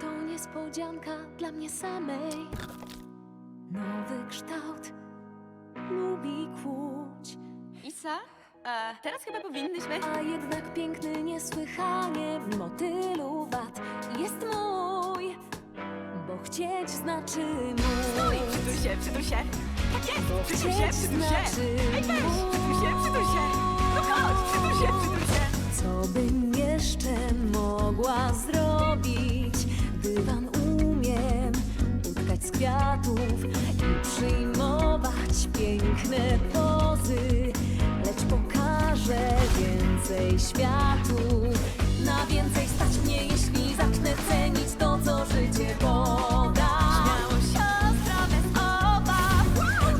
To niespodzianka dla mnie samej. Nowy kształt lubi kłuć, Isa, e, teraz chyba powinnyśmy... a jednak piękny niesłychanie, mimo tylu wad, jest mój. Bo chcieć znaczy Stój! móc. Przytul się, przytul się! Tak jest! Przytul się, przytul się! znaczy Ej, weź! Przytul się, przytul się! Piękne pozy, lecz pokażę więcej światu. Na więcej stać mnie, jeśli zacznę cenić to, co życie poda. Bez!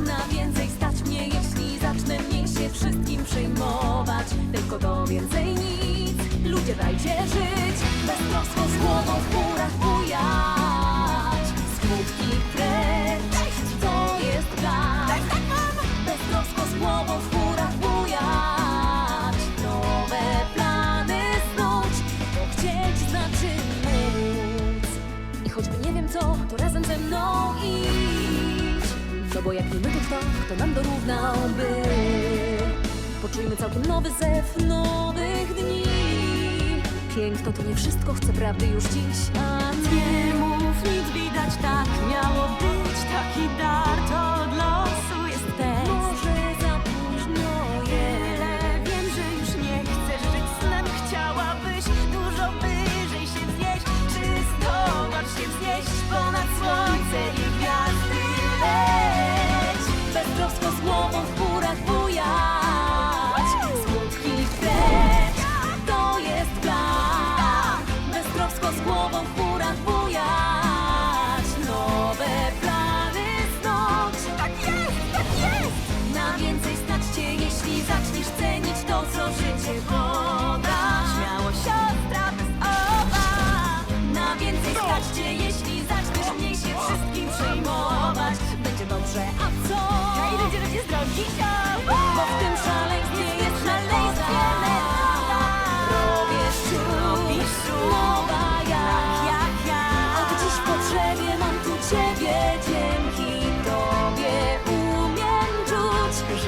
Na więcej stać mnie, jeśli zacznę mniej się wszystkim przejmować. Tylko to więcej nic. Ludzie dajcie żyć, beztrosko z głową w górach bujać. To razem ze mną idź. No bo jak nie my, to kto, kto nam dorównałby? Poczujmy całkiem nowy zew nowych dni. Piękno to nie wszystko, chcę prawdy już dziś, a nie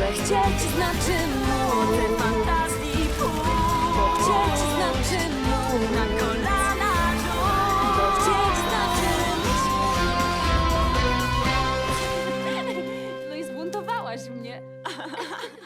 że chcieć znaczy móc fantazji pół Bo chcieć znaczy móc na kolana rzuć Bo chcieć znaczy No i zbuntowałaś mnie.